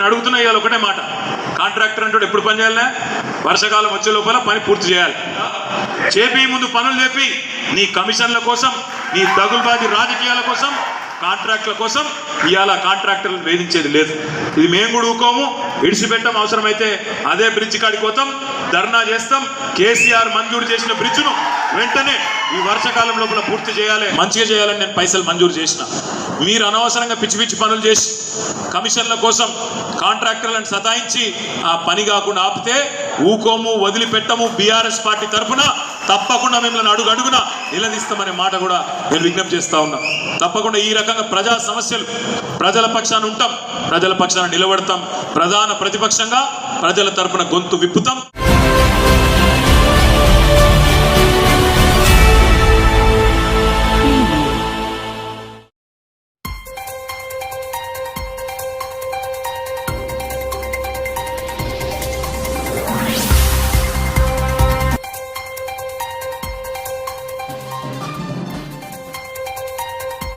నేను అడుగుతున్నా ఇవాళ ఒకటే మాట. కాంట్రాక్టర్ అంటే ఎప్పుడు పని చేయాలనే? వర్షాకాలం వచ్చే లోపల పని పూర్తి చేయాలి. చేపి ముందు పనులు చేపి. నీ కమిషన్ల కోసం నీ దగులుబాజీ రాజకీయాల కోసం కాంట్రాక్టుల కోసం ఇవాళ కాంట్రాక్టర్లు వేధించేది లేదు. ఇది మేము కూడా ఊకోము. విడిచిపెట్టం అవసరమైతే అదే బ్రిడ్జ్ కాడికి పోతాం. ధర్నా చేస్తాం. కేసీఆర్ మంజూరు చేసిన బ్రిడ్జ్ను వెంటనే ఈ వర్షాకాలం లోపల పూర్తి చేయాలి. మంచిగా చేయాలని నేను పైసలు మంజూరు చేసిన. మీరు అనవసరంగా పిచ్చి పిచ్చి పనులు చేసి కమిషన్ల కోసం కాంట్రాక్టర్లను సతాయించి ఆ పని కాకుండా ఆపితే ఊకోము వదిలిపెట్టము బీఆర్ఎస్ పార్టీ తరఫున తప్పకుండా మిమ్మల్ని అడుగు అడుగున నిలదీస్తామనే మాట కూడా నేను విజ్ఞప్తి చేస్తా ఉన్నా. తప్పకుండా ఈ రకంగా ప్రజా సమస్యలు ప్రజల పక్షాన ఉంటాం ప్రజల పక్షాన నిలబడతాం ప్రధాన ప్రతిపక్షంగా ప్రజల తరపున గొంతు విప్పుతాం.